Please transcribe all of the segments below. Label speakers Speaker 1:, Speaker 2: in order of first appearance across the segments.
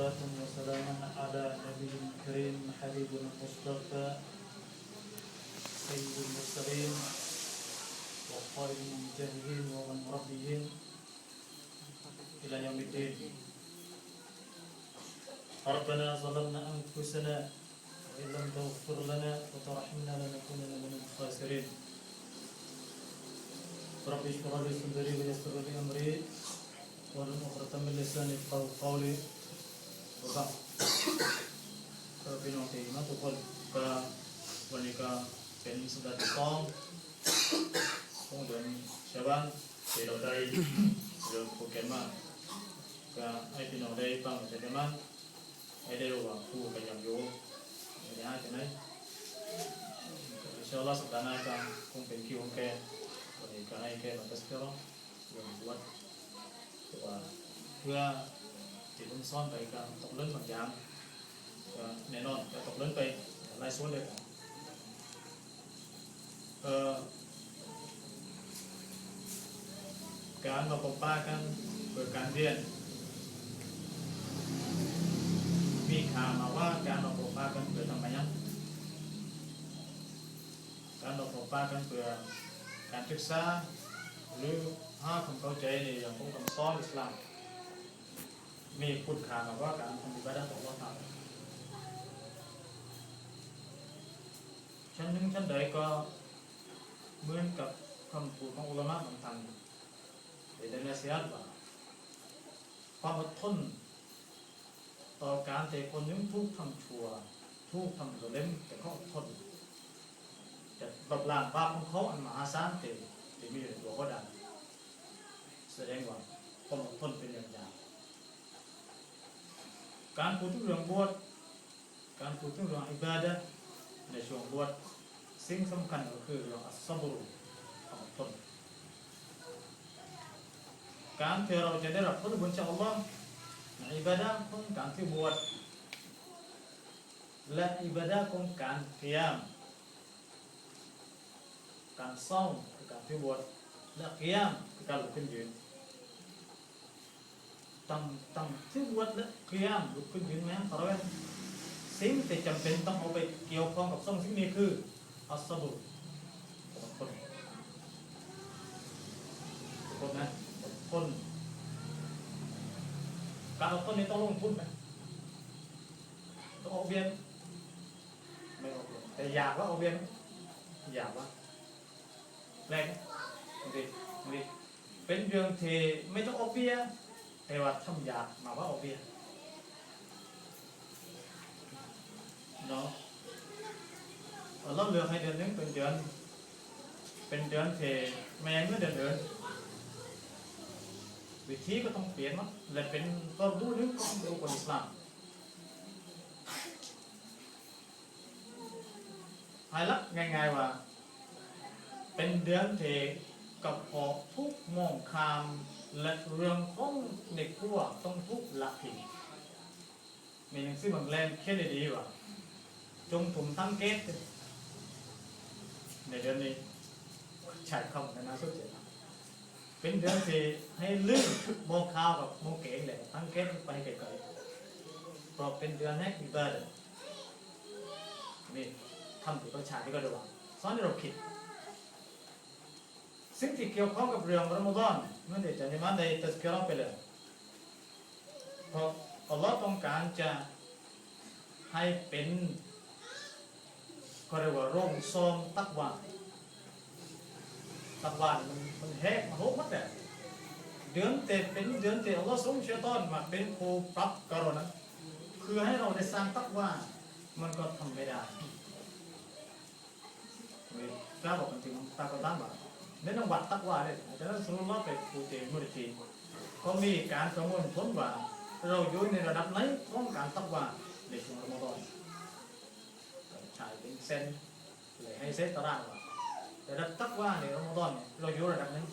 Speaker 1: صلاة وسلاما على نبي الكريم حبيبنا المصطفى سيد المرسلين وخير المجاهدين ومن إلى يوم الدين. ربنا ظلمنا أنفسنا وإن لم تغفر لنا وترحمنا لنكونن من الخاسرين. رب اشرح لي صدري ويسر لي أمري واحلل عقدة من لساني قولي. ถูกต้องก็พี่น้องที่มาทุกคนก็วันนี้ก็เป็นสุดาห์ที่สองของเดือนชาบ้านที่เราได้เริ่มโปรแกรมมาก็ให้พี่น้องได้ฟังใช่ไหมให้ได้รู้ว่าผู้กันยังอยู่ในห้างใช่ไหมอินชาอัลลสัปดาห์หน้าก็คงเป็นคิวของแกวันนี้ก็ให้แกมาทัศน์ก็ลองวันวัดเพื่อ ที่ผมซ่อนไปก็ตกเลื่อนบางอย่างแน่นอนจะตกเลื่อนไปไล่ส่วนเลยเอ่อการมาปกป้ากันเพื่อการเรียน มีข่าวมาว่าการมาปกป้ากันเพื่อทำไมยังการมาปกป้ากันเพื่อการศึกษาหรือห้าความเข้าใจในอย่างของคำสอนอิสลาม มีคุณข่าวมาว่าการทำอิบาดะห์ต่อ Allah ตาชั้นหนึ่งชั้นใดก็เหมือนกับคำพูดของอุลามะบางท่านได้ได้นัสยาตว่าความอดทนต่อการแต่คนนึงทุกทำชั่วทุกทำตัวเล่มแต่เขาอดทนจะลบล้างบาปของเขาอันมหาศาลเต็มที่มีอยู่ในตัวเขาได้แสดงว่าความอดทนเป็นอย่างยาก การพูดถึงเรื่องบวชการพูดถึงเรื่องอิบาดะในช่วงบวชสิ่งสำคัญก็คือเรื่องอัสซับรุความอดทนการที่เราจะได้รับผลบุญจากอัลลอฮ์ในอิบาดะของการที่บวชและอิบาดะของการเทียมการซ่อมการที่บวชและเทียมการลุกขึ้นยืน ตั้งตั้งที่บวชและเทียมลุกขึ้นยืนแม้เพราะว่าสิ่งที่จำเป็นต้องเอาไปเกี่ยวข้องกับสองสิ่งนี้คืออัสบุอดทนอดทนนะอดทนการอดทนนี้ต้องลงทุนไหมต้องออกเบียนไม่ออกเบียนแต่อยากว่าออกเบียนอยากว่าแรกบางทีบางทีเป็นเรื่องที่ไม่ต้องออกเบียน แต่ว่าทำอยากมาว่าออกเบียนเนาะเราเลือกให้เดือนนึงเป็นเดือน เป็นเดือนเทแมงเมื่อเดือนเดือนวิธีก็ต้องเปลี่ยนมั้งและเป็นก็รู้นึงก็ต้องรู้คนอิสลามให้ลักง่ายๆว่า เป็นเดือนเทกับออทุกมองคาม และเรื่องของเด็กพวกต้องทุกละผิดมีหนังสือบางเล่มเขียนได้ดีว่าจงถุมทั้งเกตในเดือนนี้ใช้คำกันนะสุดเจ๋งเป็นเดือนที่ให้ลื่นโมข้าวกับโมเก๋เลยทั้งเกตไปไกลๆเพราะเป็นเดือนแห่งอิบาดะห์นี่ทำที่ประชาที่ก็ระวังสอนเราคิด สิ่งที่เกี่ยวข้องกับเรื่องรอมฎอนเมื่อเดี๋ยวจะนิมันได้ตัดเกี่ยวไปเลยเพราะอัลลอฮ์ต้องการจะให้เป็นก็เรียกว่าโรงซอมตักวานตักวานมันมันแหกมันโหมันแต่เดือนเตเป็นเดือนเตอัลลอฮ์ทรงเชื่อต้อนมาเป็นผู้ปรับกรณะคือให้เราได้สร้างตักวามันก็ทำไม่ได้เว้ยกล้าบอกจริงๆตาก็ตั้งแบ บในจังหวัดตักวาเนี่ยอาจารย์สรุปว่าเป็นผู้เตมุริจีก็มีการประมวลผลว่า เราอยู่ในระดับไหนของการตักวาในช่วงรอมฎอนใช้เป็นเส้นเลยให้เส้นตารางว่าแต่ระดับตักว่าในรอมฎอนเนี่ยเราอยู่ระดับนั้น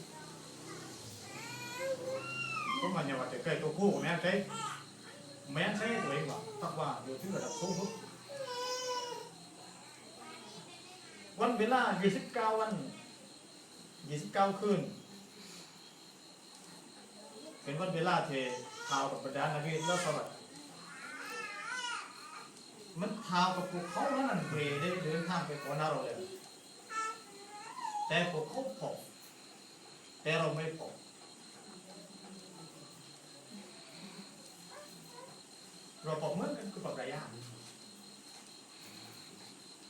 Speaker 1: ก็มันอย่างว่าจะเคยตัวคู่แม่ใช้แม่ใช้ตัวเองว่าตักว่าอยู่ที่ระดับสูงสุดวันเวลา29วัน 29คืนเป็นวันเวลาเทข่าวกับบรรดานักวิทย์และสวัสดิ์มันเท้ากับพวกเขาแล้วนั่นเบรได้เดินทางไปก่อนหน้าเราเลย แต่พวกเขาพอแต่เราไม่พอเราพอเหมือนกันคือปรับระยะ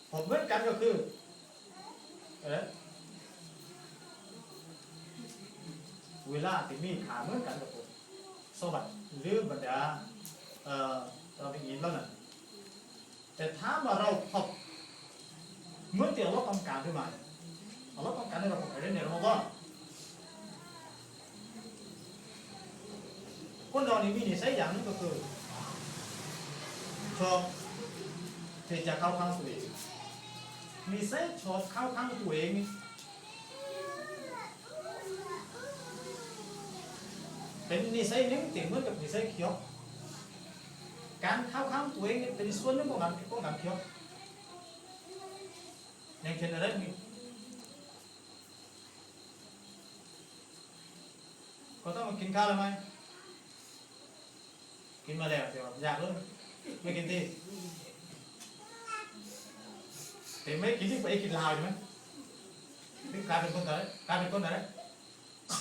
Speaker 1: พอเหมือนกันก็คือเออ เวลาที่มีขาเหมือนกันกับผมสวัสดิ์หรือบรรดาเอ่อเราเป็นยินแล้วน่ะแต่ถ้ามว่าเราพบเมื่อที่เราต้องการขึ้นมาเนี่ย Allah ต้องการให้เราพบไปเรื่อยในรอมฎอนคนเรานี่มีนิสัยอย่างนึงก็คือชอบที่จะเข้าข้างตัวเองนิสัยชอบเข้าข้างตัวเองนี่ เป็นนิสัยหนึ่งที่เหมือนกับนิสัยเขียวการเข้าข้างตัวเองเป็นส่วนหนึ่งของการของการเขียวอย่างเช่นอะไรนี่ก็ต้องมากินข้าวแล้วไหมกินมาแล้วแต่ว่าอยากเลยไม่กินที่แต่ไม่กินที่ไปกินลาวใช่ไหมนี่กลายเป็นคนไหนกลายเป็นคนไหน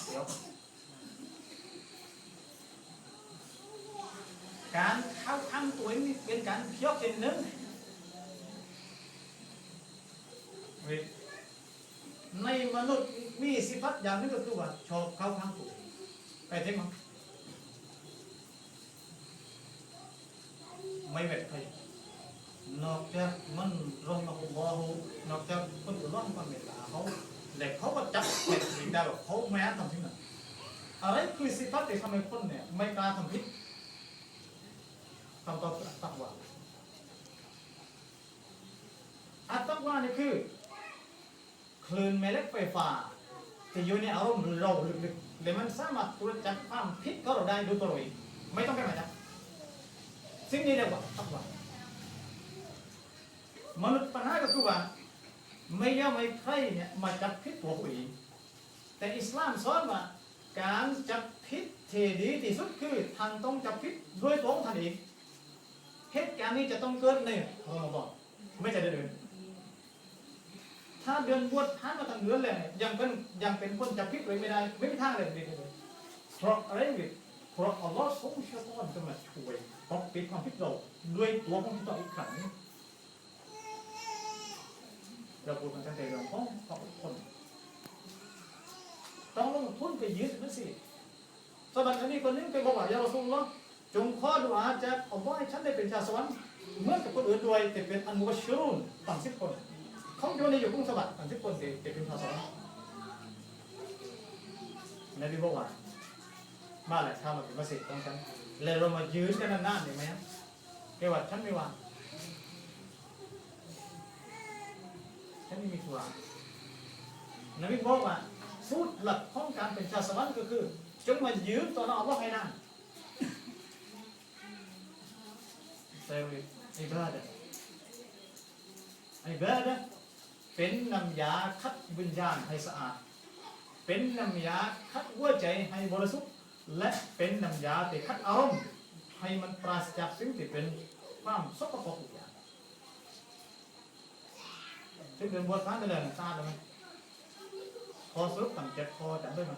Speaker 1: เดี๋ยว การเข้าข้างตัวเองนี่เป็นการเพี้ยวเป็นหนึ่งเว้ยในมนุษย์มีสิฟัตอย่างหนึงก็คือว่าชอบเข้าข้างตัวเองไปเทมั้งไม่แบบใครนอกจากมันรองมาคุบอหูนอกจากคนอื่นร้องความเมตตาเขาแต่เขาก็จับเห็ดสิ่งได้แบบเขาไม่อาจทำที่นั่นอะไรคือสิฟัตที่ทำให้คนเนี่ยไม่กล้าทำผิดคำ ตอบคืออัตตะวาอัตตะวานี่คือ คลื่นแม่เหล็กไฟฟ้าที่อยู่ในอารมณ์เราลึกๆและมันสามารถตรวจจับความผิดของเราได้ด้วยตัวเราเองไม่ต้องไปหมาจับสิ่งนี้เรียกว่าตักวามนุษย์ปัญหาก็คือว่าไม่ยอมให้ใครเนี่ยมาจับผิดตัวเองแต่อิสลามสอนว่าการจับผิดที่ดีที่สุดคือท่านต้องจับผิดด้วยตัวของท่านเอง เหตุการณ์นี้จะต้องเกิดในรอมฎอนไม่ใช่เดือนถ้าเดือนบวชผ่านมาทั้งเดือนเลยยังเป็นยังเป็นคนจับพิษเลยไม่ได้ ไม่มีทางเลยเด็กเลยเพราะอะไรเนี่ยเพราะอัลลอฮ์ทรงเชื่อต้อนจะมาช่วยปกปิดความผิดเราด้วยตัวของเราอีกครั้งเราพูดกันตั้งแต่เรื่องของความอดทนต้องลงทุนไปยืดนั่นสิสมัยนี้คนนึงไปบอกว่าอย่าเราสุ่มล้ จงขอดุอาจากอัลลอฮ์ให้ฉันได้เป็นชาสวรรค์เหมือนกับคนอื่นด้วยแต่เป็นอันมุบชรุนต่างสิบคนเขาอยู่ในอยู่กุ้งสวัสดิ์ต่างที่คนเด็กเด็กเป็นภาษานบีบอกว่ามาแหละข้ามาเป็นมาสิทธิ์ของฉันแล้วเรามายืนกันนานๆเห็นไหมครับแกว่าฉันไม่ว่างฉันไม่มีธุระนบีบอกว่าสูตรหลักของการเป็นชาสวรรค์ก็คือจงมายืนต่อหน้าอัลลอฮ์ให้นาน เซลล์อิบาดะอิบาดะเป็นน้ำยาคัดวิญญาณให้สะอาด เป็นน้ำยาคัดหัวใจให้บริสุทธิ์ และเป็นน้ำยาที่คัดอารมณ์ให้มันปราศจากสิ่งที่เป็นความสกปรกทุกอย่างซึ่งเป็นบทพานไปเลยทราบไหมคอสรุปตั้งเจ็บคอจำได้ไหม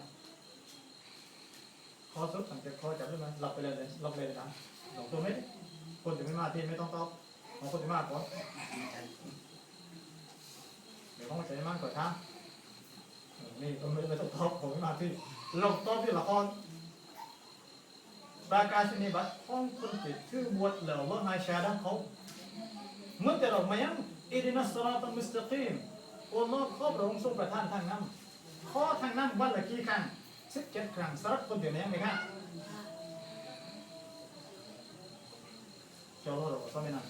Speaker 1: คอสรุปตั้งเจ็บคอจำได้ไหมหลับไปเลยเลยหลับเลยนะหลงตัวไหม คนที่ไม่มาที่ไม่ต้องตอบของคนที่มาก่อนเดี๋ยวเขามาใช้มากกว่าท่านี่ก็ไม่ไม่ต้องตอบผมไม่มาที่ลงตอบที่ละครประกาศนีบัตรของคนติดชื่อบวชเหล่าว่าไฮชาดังเขาเมื่อแต่เรามายังอิดินัสราตัมุสตะกีมอัลลอฮ์ครอบรองทรงประทานทางน้ำข้อทางน้ำวันละกี่ครั้งสิบเจ็ดครั้งสำหรับคนเดียวนี้ไหมครับ เจ้าเราก็ไม่นาน